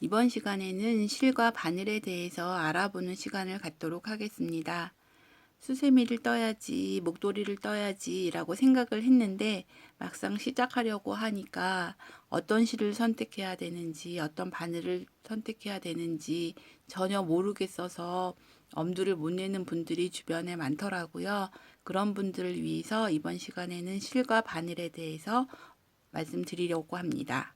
이번 시간에는 실과 바늘에 대해서 알아보는 시간을 갖도록 하겠습니다. 수세미를 떠야지, 목도리를 떠야지 라고 생각을 했는데 막상 시작하려고 하니까 어떤 실을 선택해야 되는지, 어떤 바늘을 선택해야 되는지 전혀 모르겠어서 엄두를 못 내는 분들이 주변에 많더라고요. 그런 분들을 위해서 이번 시간에는 실과 바늘에 대해서 말씀드리려고 합니다.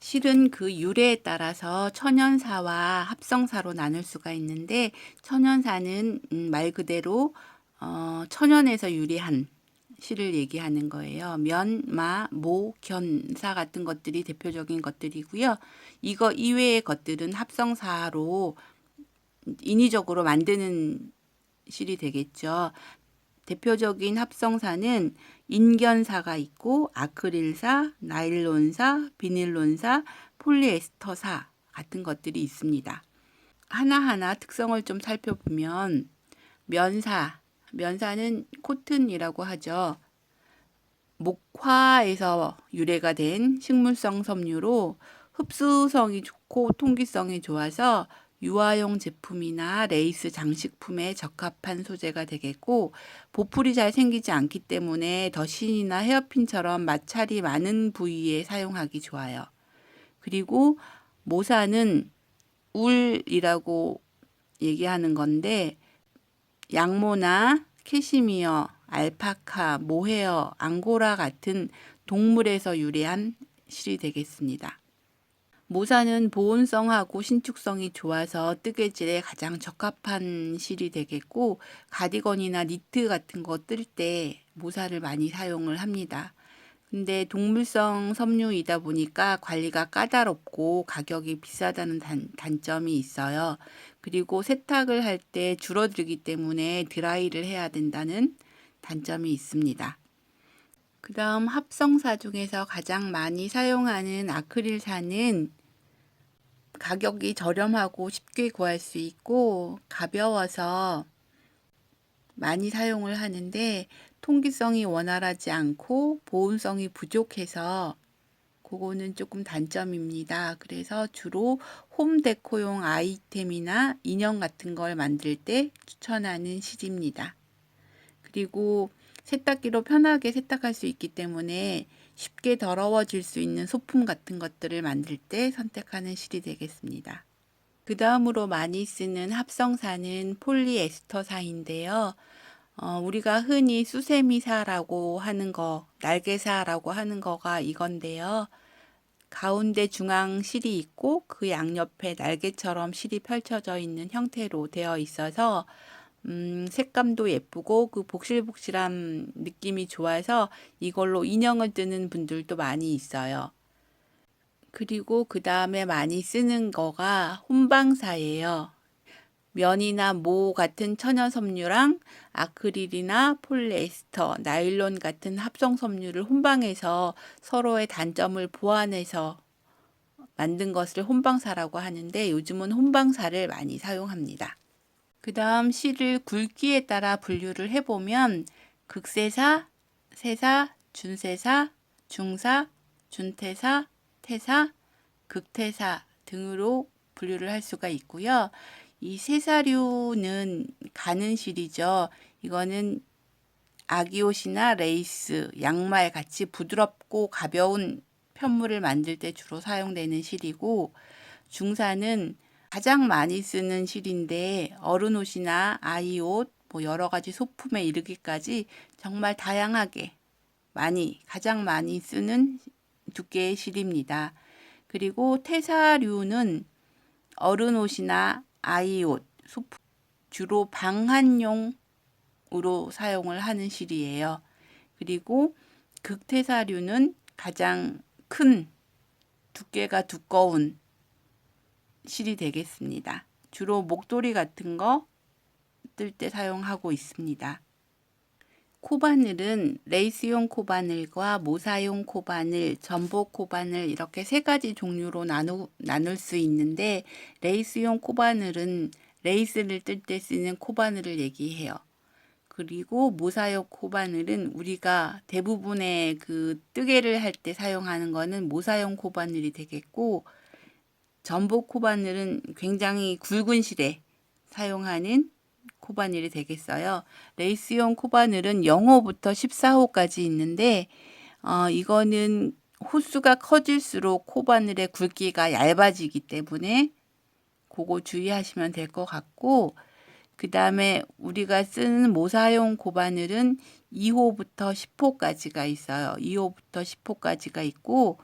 실은 그 유래에 따라서 천연사와 합성사로 나눌 수가 있는데 천연사는 음, 말 그대로 어, 천연에서 유래한 실을 얘기하는 거예요. 면, 마, 모, 견 사 같은 것들이 대표적인 것들이고요. 이거 이외의 것들은 합성사로 인위적으로 만드는 실이 되겠죠. 대표적인 합성사는 인견사가 있고 아크릴사, 나일론사, 비닐론사, 폴리에스터사 같은 것들이 있습니다. 하나하나 특성을 좀 살펴보면 면사, 면사는 코튼이라고 하죠. 목화에서 유래가 된 식물성 섬유로 흡수성이 좋고 통기성이 좋아서 유아용 제품이나 레이스 장식품에 적합한 소재가 되겠고 보풀이 잘 생기지 않기 때문에 더신이나 헤어핀처럼 마찰이 많은 부위에 사용하기 좋아요. 그리고 모사는 울이라고 얘기하는 건데 양모나 캐시미어, 알파카, 모헤어, 앙고라 같은 동물에서 유래한 실이 되겠습니다. 모사는 보온성하고 신축성이 좋아서 뜨개질에 가장 적합한 실이 되겠고 가디건이나 니트 같은 거 뜰 때 모사를 많이 사용을 합니다. 근데 동물성 섬유이다 보니까 관리가 까다롭고 가격이 비싸다는 단, 단점이 있어요. 그리고 세탁을 할 때 줄어들기 때문에 드라이를 해야 된다는 단점이 있습니다. 그 다음 합성사 중에서 가장 많이 사용하는 아크릴사는 가격이 저렴하고 쉽게 구할 수 있고 가벼워서 많이 사용을 하는데 통기성이 원활하지 않고 보온성이 부족해서 그거는 조금 단점입니다. 그래서 주로 홈 데코용 아이템이나 인형 같은 걸 만들 때 추천하는 실입니다. 그리고 세탁기로 편하게 세탁할 수 있기 때문에 쉽게 더러워질 수 있는 소품 같은 것들을 만들 때 선택하는 실이 되겠습니다. 그 다음으로 많이 쓰는 합성사는 폴리에스터사인데요. 어, 우리가 흔히 수세미사라고 하는 거, 날개사라고 하는 거가 이건데요. 가운데 중앙 실이 있고 그 양옆에 날개처럼 실이 펼쳐져 있는 형태로 되어 있어서 음, 색감도 예쁘고 그 복실복실한 느낌이 좋아서 이걸로 인형을 뜨는 분들도 많이 있어요. 그리고 그 다음에 많이 쓰는 거가 혼방사예요. 면이나 모 같은 천연 섬유랑 아크릴이나 폴리에스터, 나일론 같은 합성 섬유를 혼방해서 서로의 단점을 보완해서 만든 것을 혼방사라고 하는데 요즘은 혼방사를 많이 사용합니다. 그 다음 실을 굵기에 따라 분류를 해보면 극세사, 세사, 준세사, 중사, 준태사, 태사, 극태사 등으로 분류를 할 수가 있고요. 이 세사류는 가는 실이죠. 이거는 아기옷이나 레이스, 양말 같이 부드럽고 가벼운 편물을 만들 때 주로 사용되는 실이고 중사는 가장 많이 쓰는 실인데 어른 옷이나 아이 옷, 뭐 여러 가지 소품에 이르기까지 정말 다양하게 많이 가장 많이 쓰는 두께의 실입니다. 그리고 태사류는 어른 옷이나 아이 옷, 소품 주로 방한용으로 사용을 하는 실이에요. 그리고 극태사류는 가장 큰 두께가 두꺼운 실이 되겠습니다. 주로 목도리 같은 거 뜰 때 사용하고 있습니다. 코바늘은 레이스용 코바늘과 모사용 코바늘, 전복 코바늘 이렇게 세 가지 종류로 나누, 나눌 수 있는데 레이스용 코바늘은 레이스를 뜰 때 쓰는 코바늘을 얘기해요. 그리고 모사용 코바늘은 우리가 대부분의 그 뜨개를 할 때 사용하는 거는 모사용 코바늘이 되겠고 전복 코바늘은 굉장히 굵은 실에 사용하는 코바늘이 되겠어요. 레이스용 코바늘은 0호부터 14호까지 있는데 어, 이거는 호수가 커질수록 코바늘의 굵기가 얇아지기 때문에 그거 주의하시면 될 것 같고 그 다음에 우리가 쓰는 모사용 코바늘은 2호부터 10호까지가 있어요. 2호부터 10호까지가 있고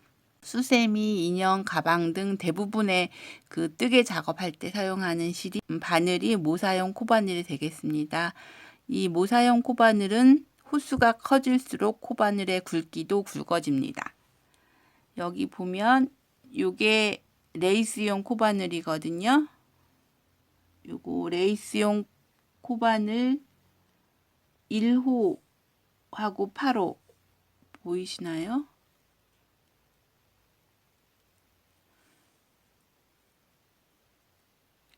수세미, 인형, 가방 등 대부분의 그 뜨개 작업할 때 사용하는 실이 음, 바늘이 모사용 코바늘이 되겠습니다. 이 모사용 코바늘은 호수가 커질수록 코바늘의 굵기도 굵어집니다. 여기 보면 요게 레이스용 코바늘이거든요. 요거 레이스용 코바늘 1호하고 8호 보이시나요?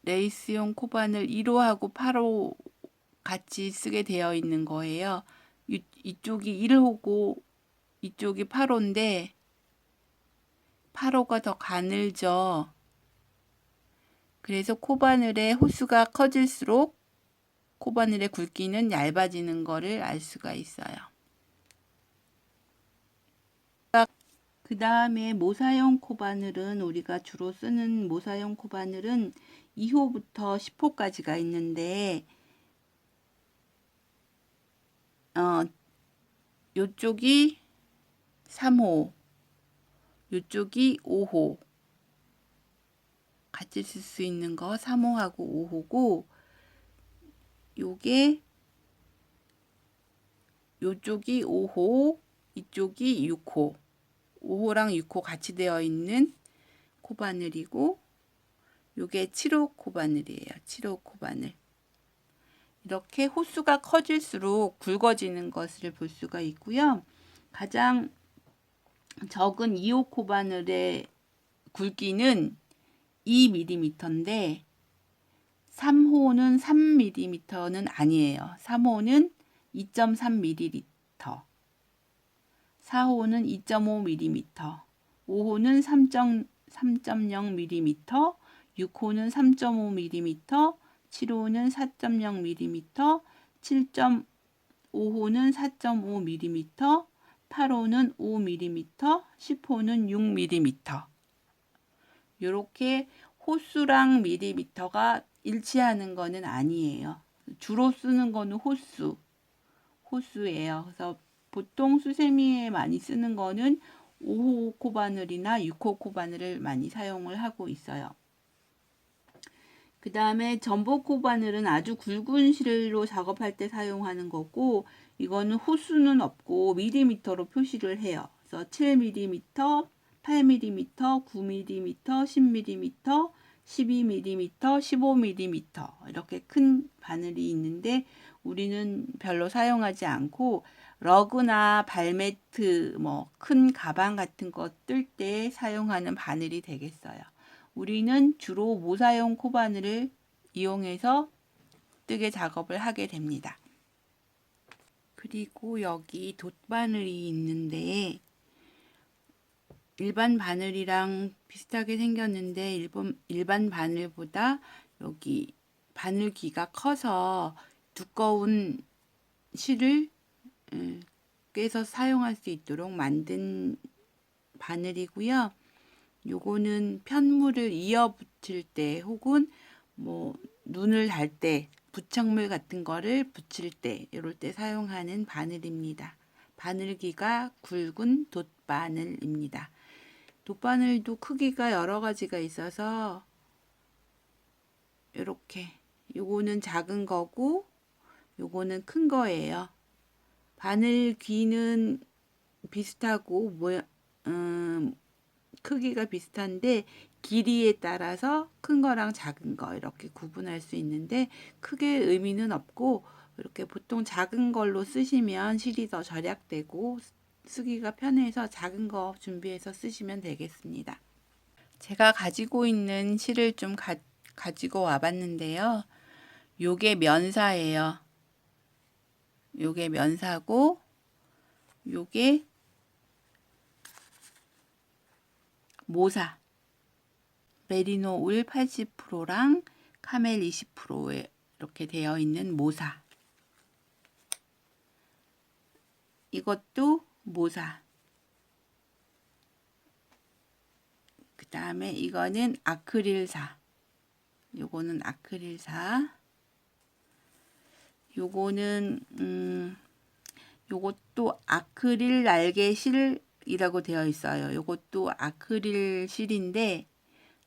레이스용 코바늘 1호하고 8호 같이 쓰게 되어 있는 거예요. 이, 이쪽이 1호고 이쪽이 8호인데 8호가 더 가늘죠. 그래서 코바늘의 호수가 커질수록 코바늘의 굵기는 얇아지는 거를 알 수가 있어요. 그 다음에 모사용 코바늘은 우리가 주로 쓰는 모사용 코바늘은 2호부터 10호까지가 있는데 어 요쪽이 3호 요쪽이 5호. 같이 쓸 수 있는 거 3호하고 5호고 요게 요쪽이 5호 이쪽이 6호. 5호랑 6호 같이 되어 있는 코바늘이고 요게 7호 코바늘이에요. 7호 코바늘. 이렇게 호수가 커질수록 굵어지는 것을 볼 수가 있고요. 가장 적은 2호 코바늘의 굵기는 2mm인데 3호는 3mm는 아니에요. 3호는 2.3mm, 4호는 2.5mm, 5호는 3.0mm, 6호는 3.5mm, 7호는 4.0mm, 7.5호는 4.5mm, 8호는 5mm, 10호는 6mm. 이렇게 호수랑 밀리미터가 일치하는 거는 아니에요. 주로 쓰는 거는 호수, 호수예요. 그래서 보통 수세미에 많이 쓰는 거는 5호 코바늘이나 6호 코바늘을 많이 사용을 하고 있어요. 그 다음에 전복 코바늘은 아주 굵은 실로 작업할 때 사용하는 거고 이거는 호수는 없고 밀리미터로 표시를 해요. 그래서 7mm, 8mm, 9mm, 10mm, 12mm, 15mm 이렇게 큰 바늘이 있는데 우리는 별로 사용하지 않고 러그나 발매트, 뭐 큰 가방 같은 거 뜰 때 사용하는 바늘이 되겠어요. 우리는 주로 모사용 코바늘을 이용해서 뜨개 작업을 하게 됩니다. 그리고 여기 돗바늘이 있는데 일반 바늘이랑 비슷하게 생겼는데 일본, 일반 바늘보다 여기 바늘기가 커서 두꺼운 실을 음, 꿰서 사용할 수 있도록 만든 바늘이고요. 요거는 편물을 이어 붙일 때 혹은 뭐 눈을 달 때 부착물 같은 거를 붙일 때 이럴 때 사용하는 바늘입니다. 바늘기가 굵은 돗바늘입니다. 돗바늘도 크기가 여러 가지가 있어서 이렇게 요거는 작은 거고 요거는 큰 거예요. 바늘 귀는 비슷하고 뭐 음, 크기가 비슷한데 길이에 따라서 큰 거랑 작은 거 이렇게 구분할 수 있는데 크게 의미는 없고 이렇게 보통 작은 걸로 쓰시면 실이 더 절약되고 쓰기가 편해서 작은 거 준비해서 쓰시면 되겠습니다. 제가 가지고 있는 실을 좀 가, 가지고 와봤는데요. 요게 면사예요. 요게 면사고 요게 모사. 메리노 울 80%랑 카멜 20%에 이렇게 되어 있는 모사. 이것도 모사. 그 다음에 이거는 아크릴사. 요거는 아크릴사. 요거는 음 요것도 아크릴 날개 실 이라고 되어 있어요. 요것도 아크릴 실인데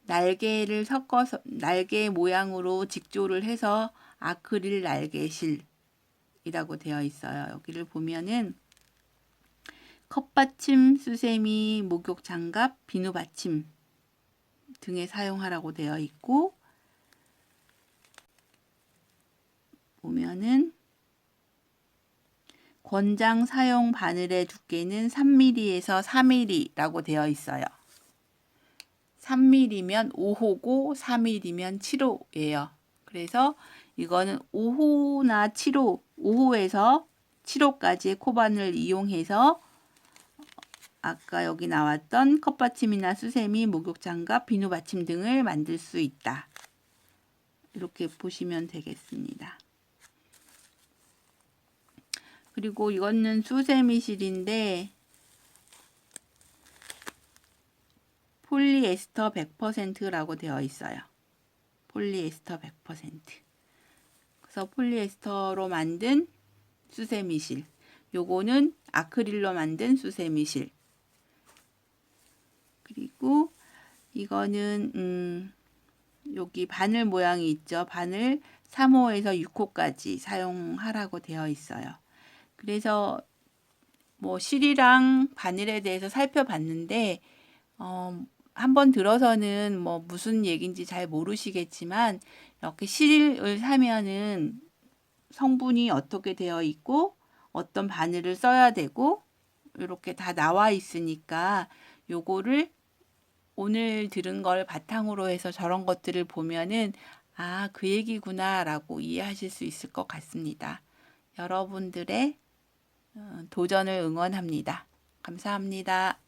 날개를 섞어서 날개 모양으로 직조를 해서 아크릴 날개실이라고 되어 있어요. 여기를 보면은 컵받침, 수세미, 목욕 장갑, 비누 받침 등에 사용하라고 되어 있고 보면은 권장 사용 바늘의 두께는 3mm에서 4mm라고 되어 있어요. 3mm면 5호고 4mm면 7호예요. 그래서 이거는 5호나 7호, 5호에서 7호까지의 코바늘 이용해서 아까 여기 나왔던 컵받침이나 수세미, 목욕장갑, 비누 받침 등을 만들 수 있다. 이렇게 보시면 되겠습니다. 그리고 이거는 수세미실인데 폴리에스터 100%라고 되어 있어요. 폴리에스터 100%. 그래서 폴리에스터로 만든 수세미실. 요거는 아크릴로 만든 수세미실. 그리고 이거는 음 여기 바늘 모양이 있죠. 바늘 3호에서 6호까지 사용하라고 되어 있어요. 그래서 뭐 실이랑 바늘에 대해서 살펴봤는데 어, 한번 들어서는 뭐 무슨 얘기인지 잘 모르시겠지만 이렇게 실을 사면은 성분이 어떻게 되어 있고 어떤 바늘을 써야 되고 이렇게 다 나와 있으니까 요거를 오늘 들은 걸 바탕으로 해서 저런 것들을 보면은 아, 그 얘기구나라고 이해하실 수 있을 것 같습니다. 여러분들의 어, 도전을 응원합니다. 감사합니다.